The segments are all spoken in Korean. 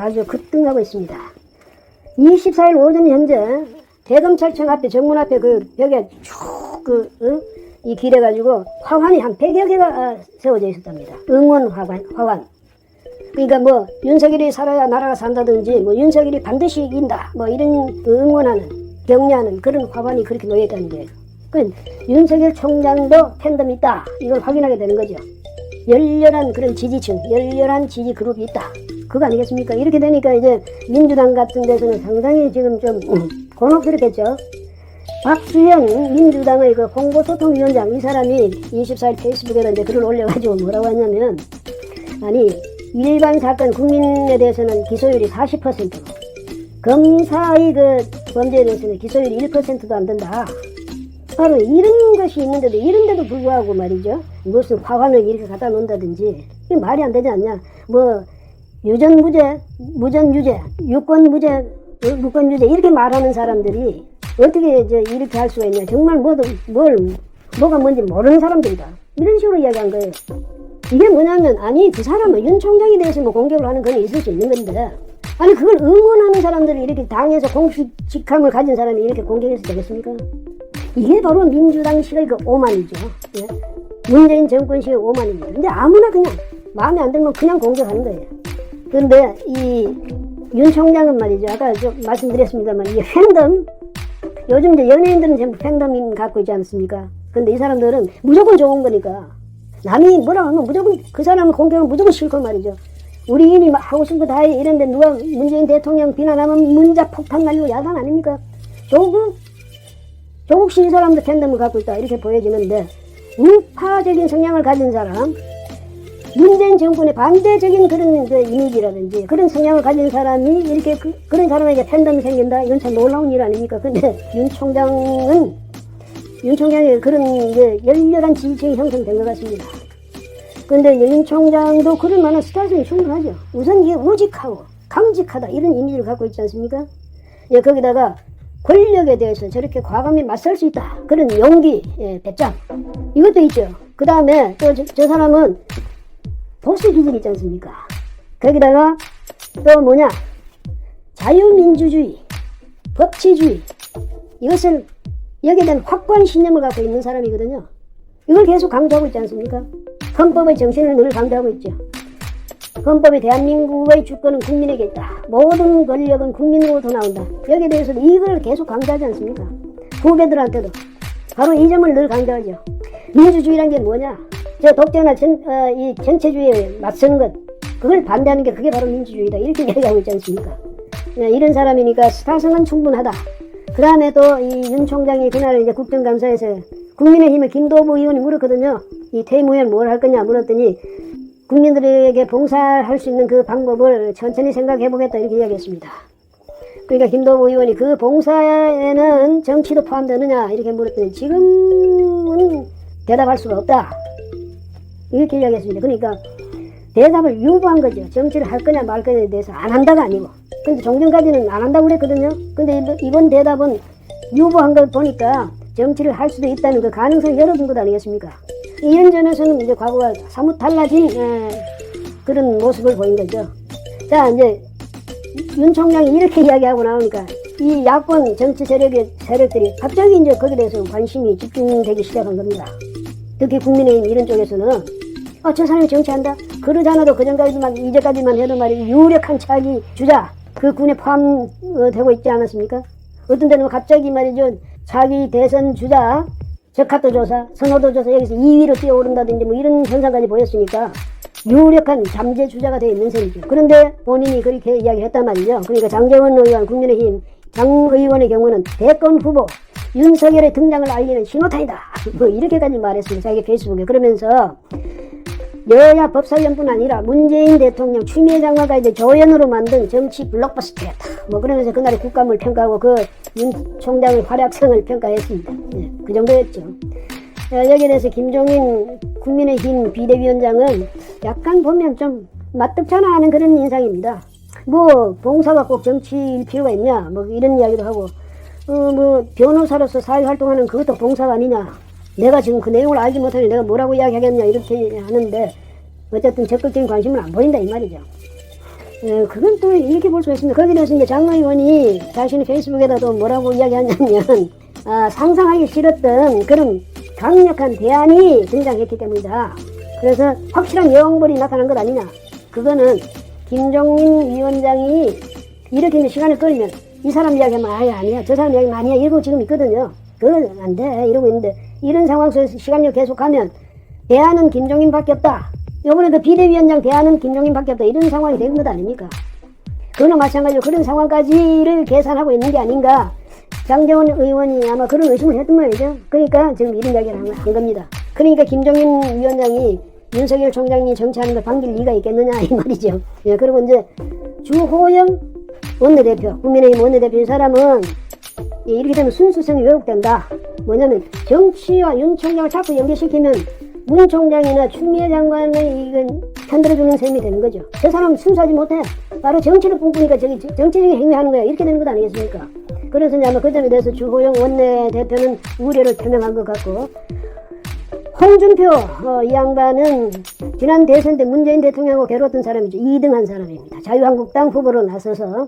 아주 급등하고 있습니다. 24일 오전 현재 대검찰청 앞에 정문 앞에 그 벽에 쭉그 어? 이 길에 가지고 화환이 한 100여 개가 아, 세워져 있었답니다. 응원 화관, 화환. 그러니까 뭐 윤석열이 살아야 나라가 산다든지 뭐 윤석열이 반드시 이긴다 뭐 이런 그 응원하는 격려하는 그런 화관이 그렇게 놓여 있다는 거예요. 그 윤석열 총장도 팬덤이 있다 이걸 확인하게 되는 거죠. 열렬한 그런 지지층, 열렬한 지지 그룹이 있다. 그거 아니겠습니까? 이렇게 되니까 이제 민주당 같은 데서는 상당히 지금 좀 음, 곤혹스럽겠죠. 박수영 민주당의 그 홍보소통위원장 이 사람이 24일 페이스북에다 이제 글을 올려가지고 뭐라고 했냐면 아니 일반 사건 국민에 대해서는 기소율이 40%로 검사의 그 범죄에 대해서는 기소율이 1%도 안 된다. 바로 이런 것이 있는데도 이런데도 불구하고 말이죠. 무슨 화환을 이렇게 갖다 놓는다든지 이게 말이 안 되지 않냐. 뭐 유전 무죄, 무전 유죄, 유권 무죄, 어, 무권 유죄 이렇게 말하는 사람들이 어떻게 이제 이렇게 할 수가 있냐. 정말 뭐도 뭘 뭐가 뭔지 모르는 사람들이다. 이런 식으로 이야기한 거예요. 이게 뭐냐면 아니 그 사람은 윤 총장에 대해서 뭐 공격을 하는 건 있을 수 있는 건데 아니 그걸 응원하는 사람들이 이렇게 당에서 공직함을 가진 사람이 이렇게 공격해서 되겠습니까? 이게 바로 민주당식의 그 오만이죠. 예? 문재인 정권식의 오만입니다. 근데 아무나 그냥 마음에 안 들면 그냥 공격하는 거예요. 그런데 이 윤 총장은 말이죠. 아까 좀 말씀드렸습니다만 이 팬덤 요즘 이제 연예인들은 전부 팬덤인 갖고 있지 않습니까? 근데 이 사람들은 무조건 좋은 거니까 남이 뭐라 하면 무조건 그 사람을 공격하면 무조건 싫고 말이죠. 우리인이 막 하고 싶은 거 다 해. 이런데 누가 문재인 대통령 비난하면 문자 폭탄 날리고 야단 아닙니까? 조국 조국씨 이 사람도 팬덤을 갖고 있다 이렇게 보여지는데 우파적인 성향을 가진 사람 문재인 정권의 반대적인 그런 그 이미지라든지 그런 성향을 가진 사람이 이렇게 그, 런 사람에게 팬덤이 생긴다 이건 참 놀라운 일 아닙니까 근데 윤 총장은 윤 총장의 그런 이제 열렬한 지지층이 형성된 것 같습니다 근데 윤 총장도 그럴 만한 스타성이 충분하죠 우선 이게 우직하고 강직하다 이런 이미지를 갖고 있지 않습니까 예, 거기다가 권력에 대해서 저렇게 과감히 맞설 수 있다. 그런 용기, 예, 배짱. 이것도 있죠. 그 다음에 또 저 사람은 보수 기질 있지 않습니까? 거기다가 또 뭐냐. 자유민주주의, 법치주의. 이것을 여기에 대한 확고한 신념을 갖고 있는 사람이거든요. 이걸 계속 강조하고 있지 않습니까? 헌법의 정신을 늘 강조하고 있죠. 헌법이 대한민국의 주권은 국민에게 있다. 모든 권력은 국민으로부터 나온다. 여기에 대해서도 이걸 계속 강조하지 않습니까? 후배들한테도. 바로 이 점을 늘 강조하죠. 민주주의란 게 뭐냐? 저 독재나 전, 어, 이 전체주의에 맞서는 것. 그걸 반대하는 게 그게 바로 민주주의다. 이렇게 얘기하고 있지 않습니까? 네, 이런 사람이니까 스타성은 충분하다. 그 다음에 또 이 윤 총장이 그날 이제 국정감사에서 국민의힘의 김도부 의원이 물었거든요. 이 퇴임후엔 뭘할 거냐 물었더니 국민들에게 봉사할 수 있는 그 방법을 천천히 생각해 보겠다 이렇게 이야기했습니다. 그러니까 김도부 의원이 그 봉사에는 정치도 포함되느냐 이렇게 물었더니 지금은 대답할 수가 없다. 이렇게 이야기했습니다. 그러니까 대답을 유보한 거죠. 정치를 할 거냐 말 거냐에 대해서 안 한다가 아니고. 근데 종전까지는 안 한다고 그랬거든요. 근데 이번- 대답은 유보한 걸 보니까 정치를 할 수도 있다는 그 가능성을 열어둔 것 아니겠습니까? 이런 점에서는 이제 과거와 사뭇 달라진 에, 그런 모습을 보인 거죠. 자, 이제 윤 총장이 이렇게 이야기하고 나오니까 이 야권 정치 세력의 세력들이 갑자기 이제 거기에 대해서 관심이 집중되기 시작한 겁니다. 특히 국민의힘 이런 쪽에서는 아, 저 사람이 정치한다? 그러잖아도 그전까지만, 이제까지만 해도 말이죠. 유력한 차기 주자, 그 군에 포함되고 있지 않았습니까? 어떤 데는 갑자기 말이죠. 차기 대선 주자, 적합도 조사, 선호도 조사 여기서 2위로 뛰어오른다든지 뭐 이런 현상까지 보였으니까 유력한 잠재 주자가 되어 있는 셈이죠. 그런데 본인이 그렇게 이야기를 했단 말이죠. 그러니까 장재원 의원, 국민의힘 장 의원의 경우는 대권 후보 윤석열의 등장을 알리는 신호탄이다. 뭐 이렇게까지 말했습니다. 자기 페이스북에. 그러면서 여야 법사위원뿐 아니라 문재인 대통령 추미애 장관과 이제 조연으로 만든 정치 블록버스터였다. 뭐 그러면서 그날의 국감을 평가하고 그 윤 총장의 활약성을 평가했습니다. 예, 그 정도였죠. 어, 여기에 대해서 김종인 국민의힘 비대위원장은 약간 보면 좀 맞득잖아 하는 그런 인상입니다. 뭐 봉사가 꼭 정치일 필요가 있냐 뭐 이런 이야기도 하고 어 뭐 변호사로서 사회 활동하는 그것도 봉사가 아니냐 내가 지금 그 내용을 알지 못하니 내가 뭐라고 이야기하겠냐 이렇게 하는데 어쨌든 적극적인 관심은 안 보인다 이 말이죠. 예, 그건 또 이렇게 볼 수가 있습니다. 거기에 대해서 이제 장 의원이 자신의 페이스북에다 또 뭐라고 이야기하냐면, 아, 상상하기 싫었던 그런 강력한 대안이 등장했기 때문이다. 그래서 확실한 영벌이 나타난 것 아니냐. 그거는 김종민 위원장이 이렇게 시간을 끌면 이 사람 이야기하면 아예 아니야. 저 사람 이야기하면 아니야. 이러고 지금 있거든요. 그건 안 돼. 이러고 있는데 이런 상황 속에서 시간을 계속하면 대안은 김종인밖에 없다. 요번에도 그 비대위원장 대안은 김종인밖에 없다. 이런 상황이 된 것 아닙니까? 그거나 마찬가지로 그런 상황까지를 계산하고 있는 게 아닌가. 장재원 의원이 아마 그런 의심을 했던 모양이죠. 그러니까 지금 이런 이야기를 한, 한 겁니다. 그러니까 김종인 위원장이 윤석열 총장이 정치하는 걸 반길 리가 있겠느냐 이 말이죠. 예, 그리고 이제 주호영 원내대표, 국민의힘 원내대표 이 사람은 예, 이렇게 되면 순수성이 왜곡된다. 뭐냐면 정치와 윤 총장을 자꾸 연결시키면 문 총장이나 추미애 장관의 이건 편들어주는 셈이 되는 거죠. 저 사람 순수하지 못해. 바로 정치를 꿈꾸니까 저기 저- 정치적인 행위하는 거야. 이렇게 되는 것 아니겠습니까? 그래서 이제 아마 그 점에 대해서 주호영 원내대표는 우려를 표명한 것 같고 홍준표 어, 이 양반은 지난 대선 때 문재인 대통령하고 괴로웠던 사람이죠. 2등한 사람입니다. 자유한국당 후보로 나서서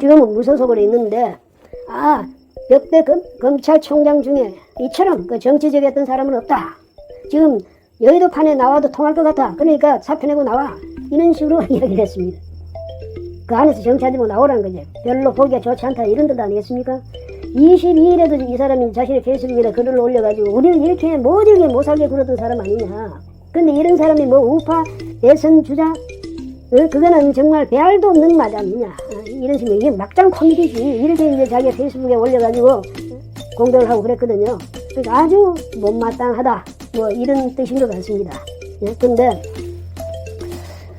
지금은 무소속으로 있는데 아 역대 검, 검찰총장 중에 이처럼 그 정치적이었던 사람은 없다. 지금 여의도 판에 나와도 통할 것 같아. 그러니까 사표 내고 나와. 이런 식으로 이야기를 했습니다. 그 안에서 정치하지 뭐 나오라는 거죠. 별로 보기가 좋지 않다. 이런 뜻 아니겠습니까? 22일에도 이 사람이 자신의 페이스북에 글을 올려가지고 우리는 이렇게 모질게 못 살게 굴었던 사람 아니냐. 근데 이런 사람이 뭐 우파 대선 주자? 어, 그거는 정말 배알도 없는 말 아니냐. 아, 이런 식으로 이게 막장 코미디지. 이렇게 이제 자기 페이스북에 올려가지고 공격을 하고 그랬거든요. 그러니까 아주 못마땅하다. 뭐 이런 뜻인 것 같습니다. 예, 근데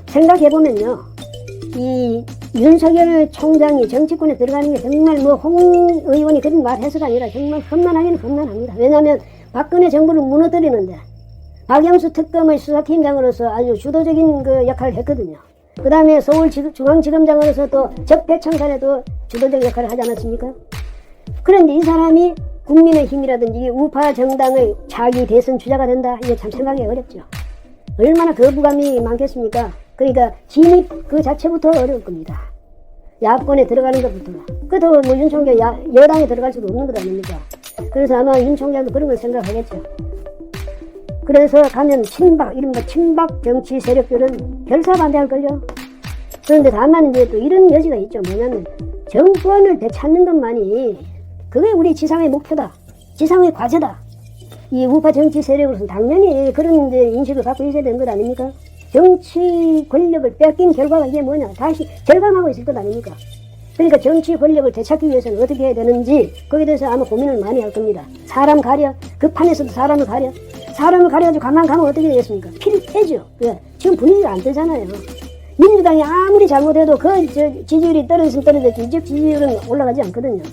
생각해보면요. 이 윤석열 총장이 정치권에 들어가는 게 정말 뭐 홍 의원이 그런 말 해서가 아니라 정말 험난하기는 험난합니다. 왜냐하면 박근혜 정부를 무너뜨리는데 박영수 특검의 수사팀장으로서 아주 주도적인 그 역할을 했거든요. 그 다음에 서울중앙지검장으로서 또 적폐청산에도 주도적 역할을 하지 않았습니까? 그런데 이 사람이 국민의 힘이라든지 우파 정당의 자기 대선 주자가 된다? 이게 참 생각이 어렵죠. 얼마나 거부감이 많겠습니까? 그러니까 진입 그 자체부터 어려울 겁니다. 야권에 들어가는 것부터. 그렇다고 뭐윤 총장 야, 여당에 들어갈 수도 없는 것 아닙니까? 그래서 아마 윤 총장도 그런 걸 생각하겠죠. 그래서 가면 친박, 이른바 친박 정치 세력들은 결사반대할 걸요. 그런데 다만 이제 또 이런 여지가 있죠. 뭐냐면 정권을 되찾는 것만이 그게 우리 지상의 목표다. 지상의 과제다. 이 우파 정치 세력으로서는 당연히 그런 이제 인식을 갖고 있어야 되는 것 아닙니까? 정치 권력을 뺏긴 결과가 이게 뭐냐? 다시 절감하고 있을 것 아닙니까? 그러니까 정치 권력을 되찾기 위해서는 어떻게 해야 되는지 거기에 대해서 아마 고민을 많이 할 겁니다. 사람 가려 그 판에서도 사람을 가려 사람을 가려가지고 가만 가면 어떻게 되겠습니까? 필패죠. 예. 지금 분위기가 안 뜨잖아요. 민주당이 아무리 잘못해도 그 저, 지지율이 떨어졌으면 떨어졌지 이적 지지율은 올라가지 않거든요.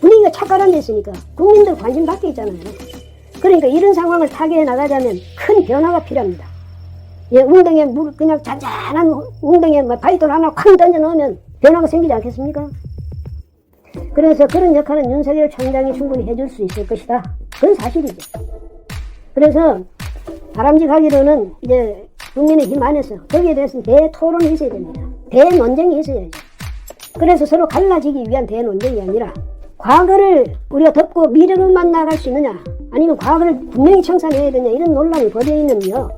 분위기가 착가란데 있으니까 국민들 관심 밖에 있잖아요. 그러니까 이런 상황을 타개해 나가자면 큰 변화가 필요합니다. 예, 웅덩이에 물, 그냥 잔잔한 웅덩이에 뭐 바위돌 하나 쾅 던져 넣으면 변화가 생기지 않겠습니까? 그래서 그런 역할은 윤석열 총장이 충분히 해줄 수 있을 것이다. 그건 사실이죠. 그래서 바람직하기로는 이제 국민의힘 안에서 거기에 대해서는 대토론이 있어야 됩니다. 대논쟁이 있어야죠. 그래서 서로 갈라지기 위한 대논쟁이 아니라 과거를 우리가 덮고 미래로만 나갈 수 있느냐 아니면 과거를 분명히 청산해야 되냐 이런 논란이 벌여 있는요.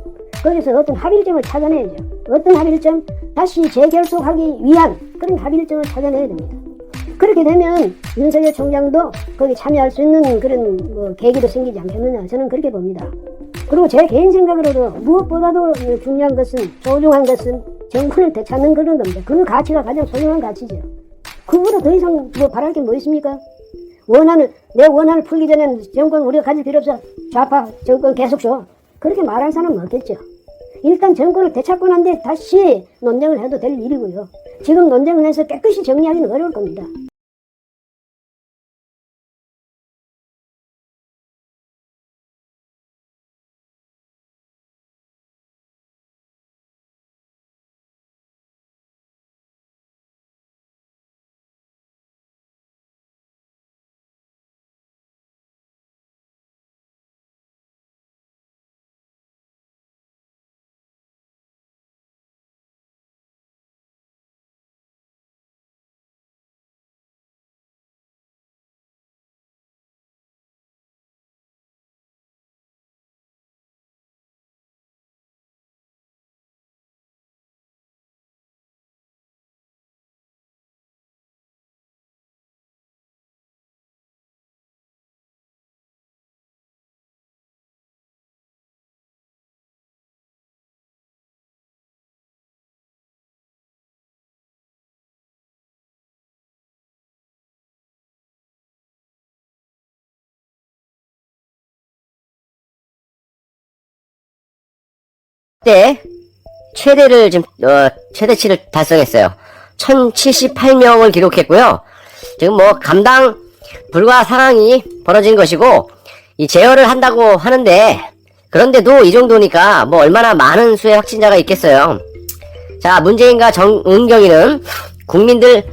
거기서 어떤 합일점을 찾아내야죠. 어떤 합일점? 다시 재결속하기 위한 그런 합일점을 찾아내야 됩니다. 그렇게 되면 윤석열 총장도 거기 참여할 수 있는 그런 뭐 계기도 생기지 않겠느냐 저는 그렇게 봅니다. 그리고 제 개인 생각으로도 무엇보다도 중요한 것은 소중한 것은 정권을 되찾는 그런 겁니다. 그 가치가 가장 소중한 가치죠. 그보다 더 이상 뭐 바랄 게 뭐 있습니까? 원한을 내 원한을 풀기 전에 정권 우리가 가질 필요 없어. 좌파 정권 계속 줘. 그렇게 말할 사람은 없겠죠. 일단 정권을 되찾고 난 뒤에 다시 논쟁을 해도 될 일이고요. 지금 논쟁을 해서 깨끗이 정리하기는 어려울 겁니다. 때 최대를 지금 어, 최대치를 달성했어요. 1078명을 기록했고요. 지금 뭐 감당 불가 상황이 벌어진 것이고 이 제어를 한다고 하는데 그런데도 이 정도니까 뭐 얼마나 많은 수의 확진자가 있겠어요. 자 문재인과 정은경이는 국민들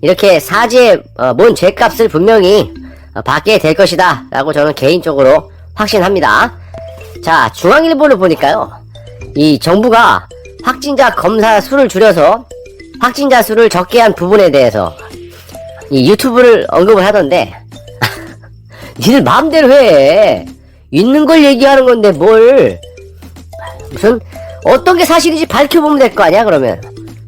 이렇게 사지의 어, 뭔 죄값을 분명히 어, 받게 될 것이다 라고 저는 개인적으로 확신합니다. 자 중앙일보를 보니까요. 이 정부가 확진자 검사 수를 줄여서 확진자 수를 적게 한 부분에 대해서 이 유튜브를 언급을 하던데 니들 마음대로 해. 있는 걸 얘기하는 건데 뭘. 무슨 어떤 게 사실인지 밝혀보면 될 거 아니야 그러면.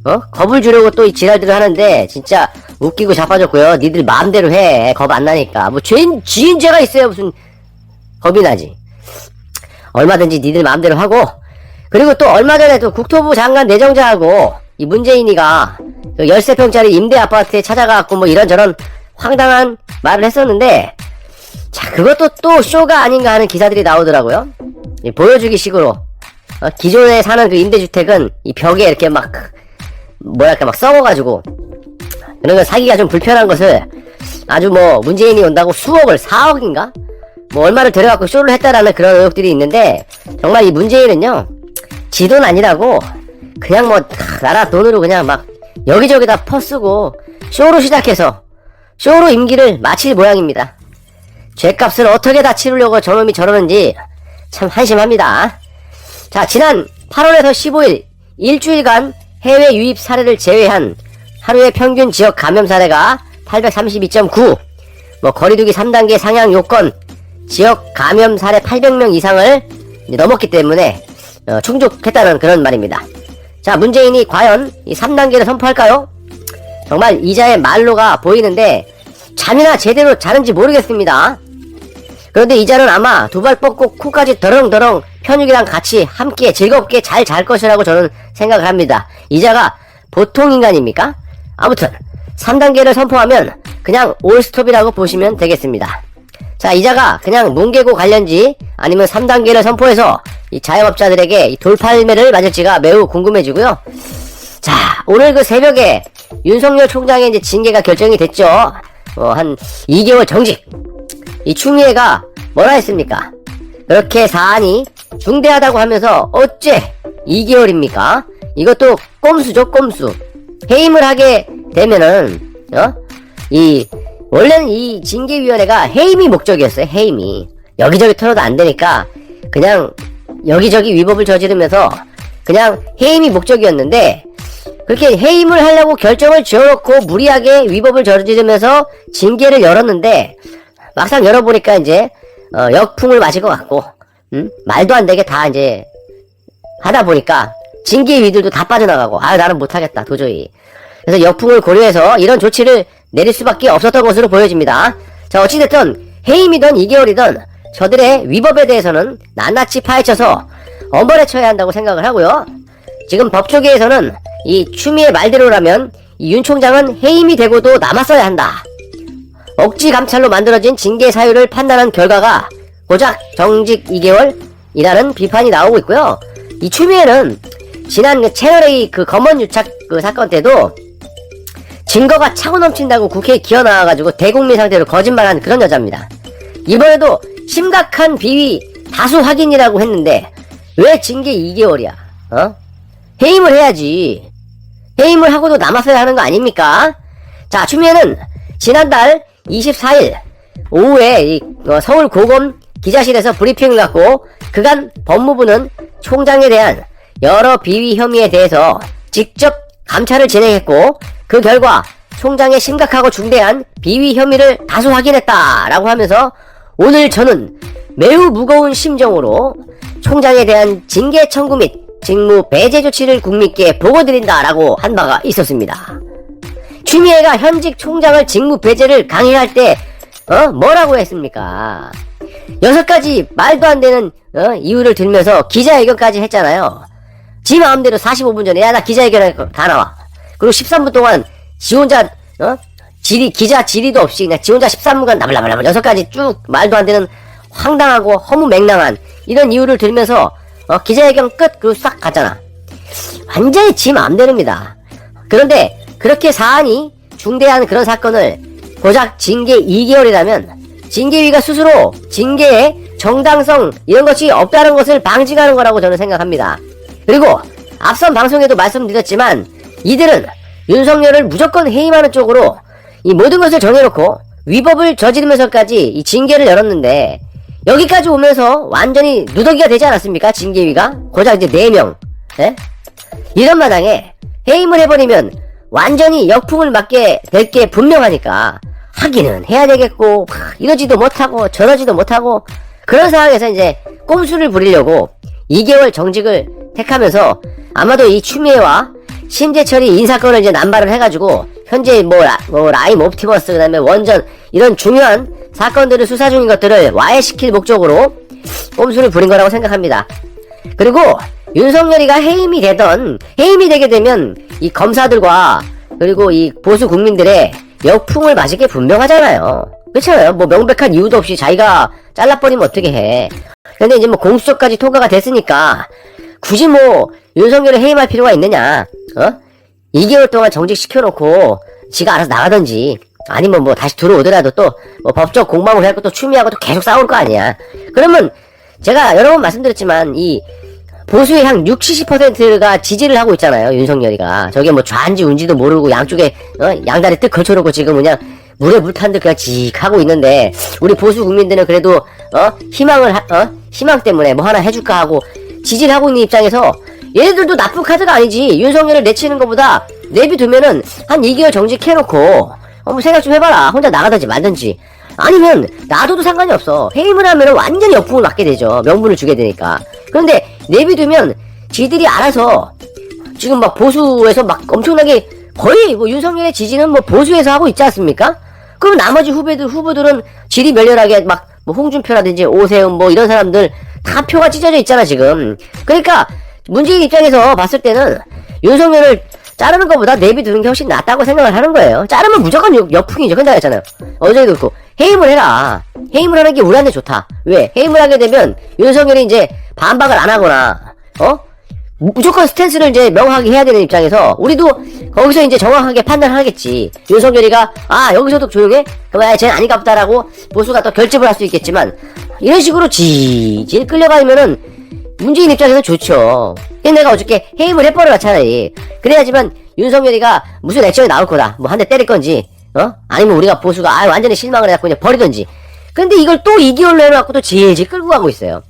어? 겁을 주려고 또 이 지랄들을 하는데 진짜 웃기고 자빠졌고요. 니들 마음대로 해 겁 안 나니까. 뭐 죄인 지인 죄가 있어요 무슨 겁이 나지. 얼마든지 니들 마음대로 하고 그리고 또 얼마 전에 또 국토부 장관 내정자하고 이 문재인이가 그 13평짜리 임대 아파트에 찾아가갖고 뭐 이런저런 황당한 말을 했었는데 자 그것도 또 쇼가 아닌가 하는 기사들이 나오더라고요. 이 보여주기 식으로. 어, 기존에 사는 그 임대주택은 이 벽에 이렇게 막 뭐랄까 막 썩어가지고 그런 거 사기가 좀 불편한 것을 아주 뭐 문재인이 온다고 수억을 4억인가? 뭐 얼마를 들여갖고 쇼를 했다라는 그런 의혹들이 있는데 정말 이 문재인은요 지돈 아니라고 그냥 뭐다 나라 돈으로 그냥 막 여기저기다 퍼쓰고 쇼로 시작해서 쇼로 임기를 마칠 모양입니다. 죄값을 어떻게 다 치르려고 저놈이 저러는지 참 한심합니다. 자 지난 8월에서 15일 일주일간 해외 유입 사례를 제외한 하루의 평균 지역 감염 사례가 832.9, 뭐 거리두기 3단계 상향 요건, 지역 감염 사례 800명 이상을 넘었기 때문에 어, 충족했다는 그런 말입니다. 자, 문재인이 과연 이 3단계를 선포할까요? 정말 이자의 말로가 보이는데 잠이나 제대로 자는지 모르겠습니다. 그런데 이자는 아마 두 발 뻗고 코까지 더렁더렁 편육이랑 같이 함께 즐겁게 잘 잘 것이라고 저는 생각을 합니다. 이자가 보통 인간입니까? 아무튼 3단계를 선포하면 그냥 올스톱이라고 보시면 되겠습니다. 자, 이자가 그냥 뭉개고 갈련지 아니면 3단계를 선포해서 이 자영업자들에게 이 돌팔매를 맞을지가 매우 궁금해지고요. 자, 오늘 그 새벽에 윤석열 총장의 이제 징계가 결정이 됐죠. 어, 한 2개월 정직. 이 추미애가 뭐라 했습니까? 그렇게 사안이 중대하다고 하면서 어째 2개월입니까? 이것도 꼼수죠, 꼼수. 해임을 하게 되면은, 어? 이, 원래는 이 징계위원회가 해임이 목적이었어요, 해임이. 여기저기 털어도 안 되니까, 그냥 여기저기 위법을 저지르면서, 그냥 해임이 목적이었는데, 그렇게 해임을 하려고 결정을 지어놓고 무리하게 위법을 저지르면서 징계를 열었는데, 막상 열어보니까 이제, 어, 역풍을 맞을 것 같고, 음? 말도 안 되게 다 이제, 하다 보니까, 징계위들도 다 빠져나가고, 아, 나는 못하겠다, 도저히. 그래서 역풍을 고려해서 이런 조치를 내릴 수밖에 없었던 것으로 보여집니다. 자, 어찌됐든 해임이든 2개월이든 저들의 위법에 대해서는 낱낱이 파헤쳐서 엄벌에 처해야 한다고 생각을 하고요. 지금 법조계에서는 이 추미애 말대로라면 이 윤 총장은 해임이 되고도 남았어야 한다. 억지 감찰로 만들어진 징계 사유를 판단한 결과가 고작 정직 2개월이라는 비판이 나오고 있고요. 이 추미애는 지난 그 채널A 그 검언 유착 그 사건 때도 증거가 차고 넘친다고 국회에 기어 나와가지고 대국민 상대로 거짓말한 그런 여자입니다. 이번에도 심각한 비위 다수 확인이라고 했는데 왜 징계 2개월이야? 어? 해임을 해야지. 해임을 하고도 남았어야 하는 거 아닙니까? 자, 추미애는 지난달 24일 오후에 이, 어, 서울 고검 기자실에서 브리핑을 갖고 그간 법무부는 총장에 대한 여러 비위 혐의에 대해서 직접 감찰을 진행했고 그 결과 총장의 심각하고 중대한 비위 혐의를 다수 확인했다라고 하면서 오늘 저는 매우 무거운 심정으로 총장에 대한 징계 청구 및 직무 배제 조치를 국민께 보고드린다라고 한 바가 있었습니다. 추미애가 현직 총장을 직무 배제를 강행할 때 어? 뭐라고 했습니까? 여섯 가지 말도 안 되는 어? 이유를 들면서 기자회견까지 했잖아요. 지 마음대로 45분 전에 야 나 기자회견 다 나와. 그리고 13분 동안 지 혼자 어? 질의 기자 질의도 없이 그냥 지 혼자 13분간 나블라블라블 여섯 가지 쭉 말도 안 되는 황당하고 허무맹랑한 이런 이유를 들면서 어, 기자회견 끝, 그리고 싹 갔잖아. 완전히 지 마음대로입니다. 그런데 그렇게 사안이 중대한 그런 사건을 고작 징계 2개월이라면 징계위가 스스로 징계의 정당성 이런 것이 없다는 것을 방증하는 거라고 저는 생각합니다. 그리고 앞선 방송에도 말씀드렸지만 이들은 윤석열을 무조건 해임하는 쪽으로 이 모든 것을 정해놓고 위법을 저지르면서까지 이 징계를 열었는데 여기까지 오면서 완전히 누더기가 되지 않았습니까? 징계위가 고작 이제 4명 예? 이런 마당에 해임을 해버리면 완전히 역풍을 맞게 될 게 분명하니까 하기는 해야 되겠고 하, 이러지도 못하고 저러지도 못하고 그런 상황에서 이제 꼼수를 부리려고 2개월 정직을 택하면서 아마도 이 추미애와 심재철이 인사건을 이제 남발을 해가지고 현재 뭐, 라, 뭐 라임 옵티머스 그다음에 원전 이런 중요한 사건들을 수사 중인 것들을 와해시킬 목적으로 꼼수를 부린 거라고 생각합니다. 그리고 윤석열이가 해임이 되던 해임이 되게 되면 이 검사들과 그리고 이 보수 국민들의 역풍을 맞을 게 분명하잖아요. 그렇잖아요. 뭐 명백한 이유도 없이 자기가 잘라버리면 어떻게 해. 근데 이제 뭐 공수처까지 통과가 됐으니까 굳이 뭐 윤석열을 해임할 필요가 있느냐. 어? 2개월 동안 정직 시켜놓고 지가 알아서 나가든지 아니면 뭐 다시 들어오더라도 또 뭐 법적 공방을 해갖고 또 추미하고 또 계속 싸울 거 아니야. 그러면 제가 여러 번 말씀드렸지만 이 보수의 한 60, 70%가 지지를 하고 있잖아요, 윤석열이가. 저게 뭐 좌인지 운지도 모르고 양쪽에, 어, 양다리 뜩 걸쳐놓고 지금 그냥 물에 물탄 듯 그냥 직 하고 있는데, 우리 보수 국민들은 그래도, 어, 희망을, 하- 어, 희망 때문에 뭐 하나 해줄까 하고 지지를 하고 있는 입장에서 얘네들도 나쁜 카드가 아니지. 윤석열을 내치는 것보다 내비두면은 한 2개월 정직해놓고, 어, 뭐 생각 좀 해봐라. 혼자 나가든지 말든지. 아니면 놔둬도 상관이 없어. 해임을 하면 완전히 역풍을 맞게 되죠. 명분을 주게 되니까. 그런데 내비두면 지들이 알아서 지금 막 보수에서 막 엄청나게 거의 뭐 윤석열의 지지는 뭐 보수에서 하고 있지 않습니까? 그럼 나머지 후배들 후보들은 질이 멸렬하게 막 뭐 홍준표라든지 오세훈 뭐 이런 사람들 다 표가 찢어져 있잖아 지금. 그러니까 문재인 입장에서 봤을 때는 윤석열을 자르는 것보다 내비두는 게 훨씬 낫다고 생각을 하는 거예요. 자르면 무조건 역, 역풍이죠. 근데 했잖아요. 어제도 그렇고 해임을 해라. 해임을 하는 게 우리한테 좋다. 왜? 해임을 하게 되면 윤석열이 이제 반박을 안 하거나 어? 무조건 스탠스를 이제 명확하게 해야 되는 입장에서 우리도 거기서 이제 정확하게 판단하겠지. 윤석열이가 아 여기서도 조용해? 그럼 아 쟤는 아닌가 보다라고 보수가 또 결집을 할 수 있겠지만 이런 식으로 지질 끌려가면은 문재인 입장에서 좋죠. 근데 내가 어저께 해임을 해버려라 차라리. 그래야지만 윤석열이가 무슨 액션이 나올 거다. 뭐 한 대 때릴 건지 어? 아니면 우리가 보수가 아 완전히 실망을 해갖고 그냥 버리든지. 근데 이걸 또 2개월로 해놓고 또 질질 끌고 가고 있어요.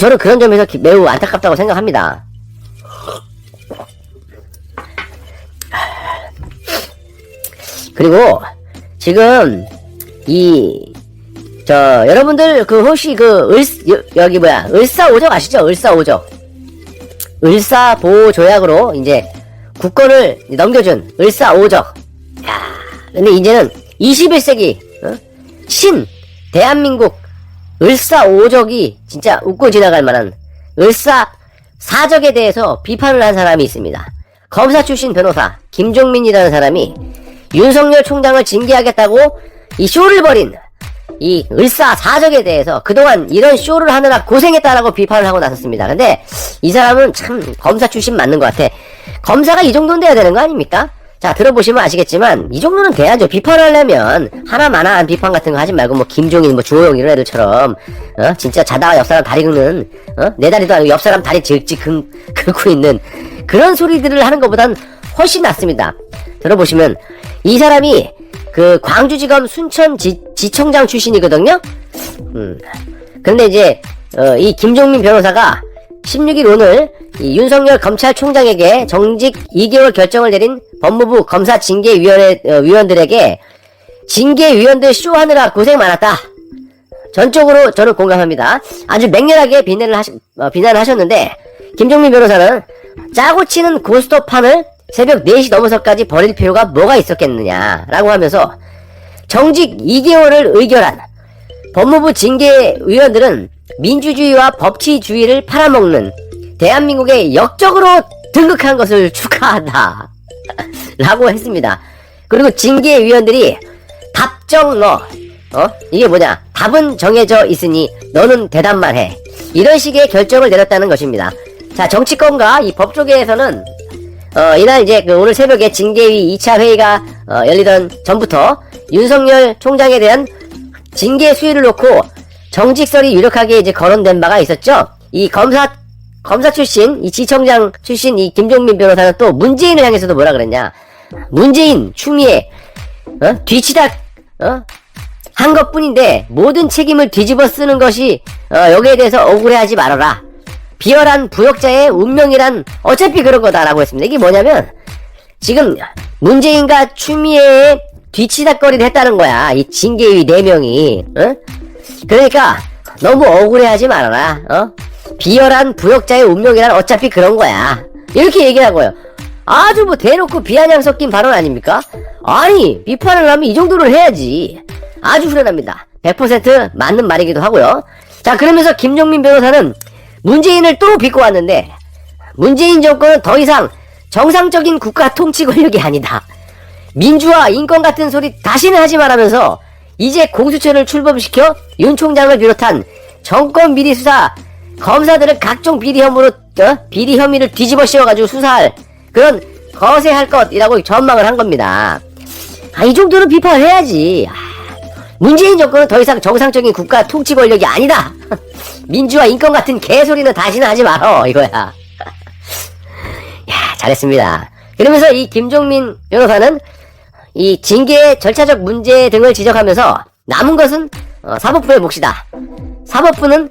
저는 그런 점에서 기- 매우 안타깝다고 생각합니다. 그리고 지금 이 저 여러분들 그 혹시 그 을, 여, 여기 뭐야 을사오적 아시죠? 을사오적 을사보호 조약으로 이제 국권을 넘겨준 을사오적 야 근데 이제는 21세기 어? 신 대한민국 을사오적이 진짜 웃고 지나갈 만한 을사사적에 대해서 비판을 한 사람이 있습니다. 검사 출신 변호사 김종민이라는 사람이 윤석열 총장을 징계하겠다고 이 쇼를 벌인 이 을사사적에 대해서 그동안 이런 쇼를 하느라 고생했다라고 비판을 하고 나섰습니다. 근데 이 사람은 참 검사 출신 맞는 것 같아. 검사가 이 정도는 돼야 되는 거 아닙니까? 자, 들어보시면 아시겠지만, 이 정도는 돼야죠. 비판하려면, 하나마나한 비판 같은 거 하지 말고, 뭐, 김종인, 뭐, 주호영 이런 애들처럼, 어? 진짜 자다가 옆 사람 다리 긁는, 어? 내 다리도 아니고 옆 사람 다리 질질 긁, 긁고 있는, 그런 소리들을 하는 것보단 훨씬 낫습니다. 들어보시면, 이 사람이, 그, 광주지검 순천 지, 지청장 출신이거든요? 음. 근데 이제, 어, 이 김종민 변호사가 16일 오늘 이 윤석열 검찰총장에게 정직 2개월 결정을 내린 법무부 검사 징계위원회 어, 위원들에게 징계위원들 쇼하느라 고생 많았다. 전적으로 저는 공감합니다. 아주 맹렬하게 비난을 하시, 어, 비난을 하셨는데 김종민 변호사는 짜고 치는 고스톱판을 새벽 4시 넘어서까지 벌일 필요가 뭐가 있었겠느냐라고 하면서 정직 2개월을 의결한 법무부 징계 위원들은 민주주의와 법치주의를 팔아먹는 대한민국의 역적으로 등극한 것을 축하한다. 라고 했습니다. 그리고 징계위원들이 답정 너, 어? 이게 뭐냐? 답은 정해져 있으니 너는 대답만 해. 이런 식의 결정을 내렸다는 것입니다. 자, 정치권과 이 법조계에서는 어, 이날 이제 그 오늘 새벽에 징계위 2차 회의가 어, 열리던 전부터 윤석열 총장에 대한 징계 수위를 놓고 정직설이 유력하게 이제 거론된 바가 있었죠. 이 검사 검사 출신 이 지청장 출신 이 김종민 변호사는 또 문재인을 향해서도 뭐라 그랬냐? 문재인 추미애 어? 뒤치다 어? 한 것뿐인데 모든 책임을 뒤집어 쓰는 것이 어, 여기에 대해서 억울해하지 말아라. 비열한 부역자의 운명이란 어차피 그런 거다라고 했습니다. 이게 뭐냐면 지금 문재인과 추미애의 뒤치다거리를 했다는 거야. 이 징계위 네 명이. 어? 그러니까 너무 억울해하지 말아라. 어? 비열한 부역자의 운명이란 어차피 그런 거야. 이렇게 얘기를 하고요. 아주 뭐 대놓고 비아냥 섞인 발언 아닙니까? 아니 비판을 하면 이 정도를 해야지. 아주 후련합니다. 100% 맞는 말이기도 하고요. 자 그러면서 김종민 변호사는 문재인을 또 왔는데 문재인 정권은 더 이상 정상적인 국가 통치 권력이 아니다. 민주화 인권 같은 소리 다시는 하지 말하면서 이제 공수처를 출범시켜 윤 총장을 비롯한 정권 비리 수사 검사들을 각종 비리 혐의로 어? 비리 혐의를 뒤집어 씌워가지고 수사할 그런 거세할 것이라고 전망을 한 겁니다. 아, 이 정도는 비판을 해야지. 아, 문재인 정권은 더 이상 정상적인 국가 통치 권력이 아니다. 민주화 인권 같은 개소리는 다시는 하지 말어 이거야. 야 잘했습니다. 그러면서 이 김종민 변호사는 이 징계 절차적 문제 등을 지적하면서 남은 것은 어, 사법부의 몫이다. 사법부는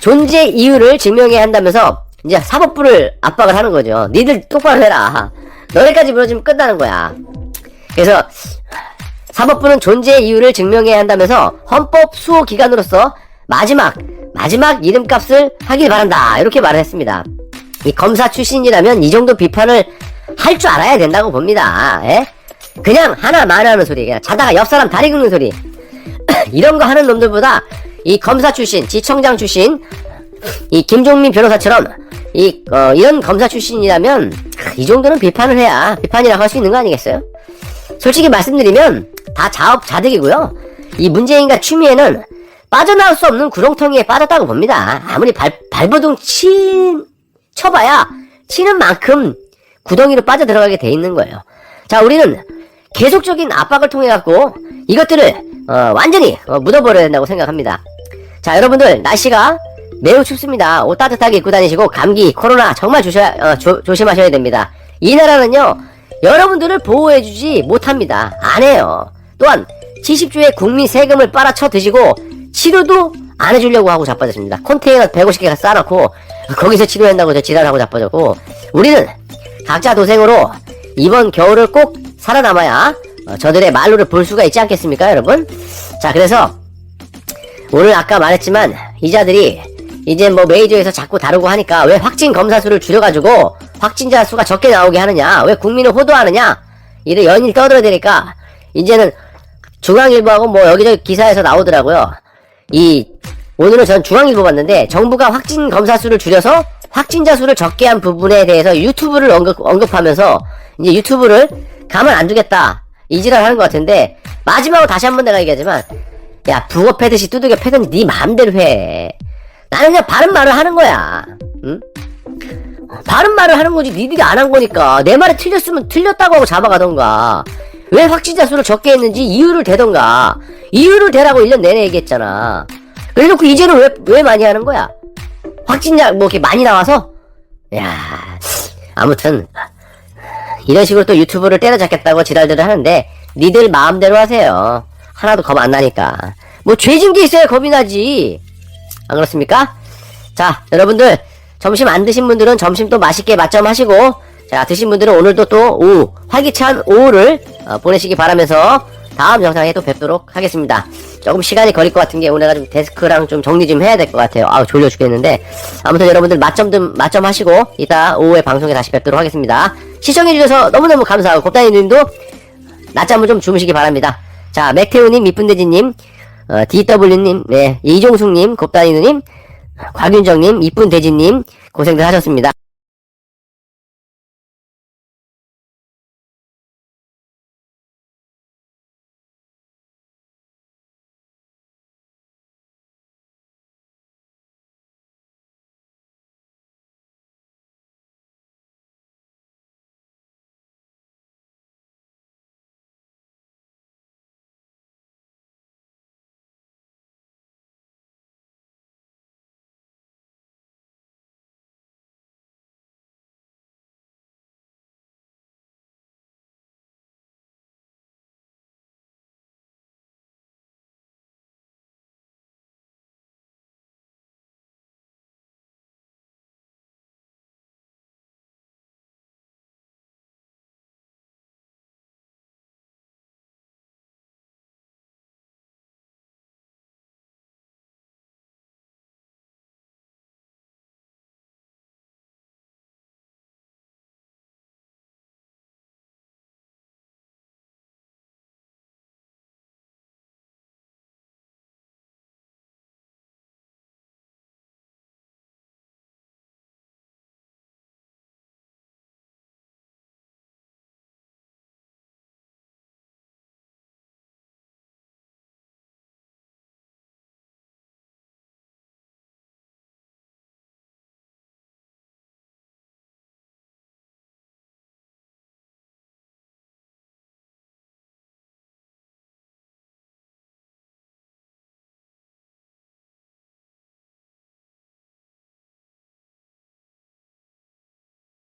존재 이유를 증명해야 한다면서 이제 사법부를 압박을 하는 거죠. 니들 똑바로 해라. 너네까지 무너지면 끝나는 거야. 그래서 사법부는 존재 이유를 증명해야 한다면서 헌법 수호 기관으로서 마지막 마지막 이름값을 하길 바란다. 이렇게 말을 했습니다. 이 검사 출신이라면 이 정도 비판을 할 줄 알아야 된다고 봅니다. 예? 그냥 하나 말하는 소리, 그냥 자다가 옆 사람 다리 긁는 소리. 이런 거 하는 놈들보다 이 검사 출신, 지청장 출신, 이 김종민 변호사처럼 이 어, 이런 검사 출신이라면 이 정도는 비판을 해야 비판이라고 할 수 있는 거 아니겠어요? 솔직히 말씀드리면 다 자업자득이고요. 이 문재인과 추미애는 빠져나올 수 없는 구렁텅이에 빠졌다고 봅니다. 아무리 발, 발버둥 치, 쳐봐야 치는 만큼 구덩이로 빠져 들어가게 돼 있는 거예요. 자, 우리는 계속적인 압박을 통해 갖고 이것들을 어, 완전히 어, 묻어버려야 된다고 생각합니다. 자, 여러분들 날씨가 매우 춥습니다. 옷 따뜻하게 입고 다니시고 감기, 코로나 정말 조셔, 어, 조, 조심하셔야 됩니다. 이 나라는요, 여러분들을 보호해주지 못합니다. 안 해요. 또한 70조의 국민 세금을 빨아쳐 드시고 치료도 안 해주려고 하고 자빠졌습니다. 컨테이너 150개가 쌓아놓고 거기서 치료한다고 저 지랄하고 자빠졌고 우리는 각자 도생으로 이번 겨울을 꼭 살아남아야 어, 저들의 말로를 볼 수가 있지 않겠습니까, 여러분? 자, 그래서 오늘 아까 말했지만 이자들이 이제 뭐 메이저에서 자꾸 다루고 하니까 왜 확진 검사 수를 줄여가지고 확진자 수가 적게 나오게 하느냐 왜 국민을 호도하느냐 이를 연일 떠들어대니까 이제는 중앙일보하고 뭐 여기저기 기사에서 나오더라고요. 이 오늘은 전 중앙일보 봤는데 정부가 확진 검사 수를 줄여서 확진자 수를 적게 한 부분에 대해서 유튜브를 언급, 언급하면서 이제 유튜브를 가만 안 두겠다 이지랄 하는 것 같은데 마지막으로 다시 한 번 내가 얘기하지만 야 북어 패듯이 두들겨 패든 네 마음대로 해. 나는 그냥 바른 말을 하는 거야. 응? 바른 말을 하는 거지. 니들이 안 한 거니까. 내 말이 틀렸으면 틀렸다고 하고 잡아가던가. 왜 확진자 수를 적게 했는지 이유를 대던가. 이유를 대라고 1년 내내 얘기했잖아. 그래놓고 이제는 왜, 왜 많이 하는 거야? 확진자 뭐 이렇게 많이 나와서? 야 아무튼 이런 식으로 또 유튜브를 때려잡겠다고 지랄들을 하는데 니들 마음대로 하세요. 하나도 겁 안 나니까. 뭐 죄진 게 있어야 겁이 나지. 안 그렇습니까? 자 여러분들 점심 안 드신 분들은 점심 또 맛있게 맛점 하시고 자 드신 분들은 오늘도 또 오후 활기찬 오후를 어, 보내시기 바라면서 다음 영상에 또 뵙도록 하겠습니다. 조금 시간이 걸릴 것 같은 게 오늘 좀 데스크랑 좀 정리 좀 해야 될 것 같아요. 아우 졸려 죽겠는데. 아무튼 여러분들 맛점 좀 맛점 하시고 이따 오후에 방송에 다시 뵙도록 하겠습니다. 시청해 주셔서 너무너무 감사하고 곱다이님도 낮잠을 좀 주무시기 바랍니다. 자 맥태우님 이쁜돼지님 어, DW님 네 이종숙님 곱다이누님 곽윤정님 이쁜 돼지님 고생들 하셨습니다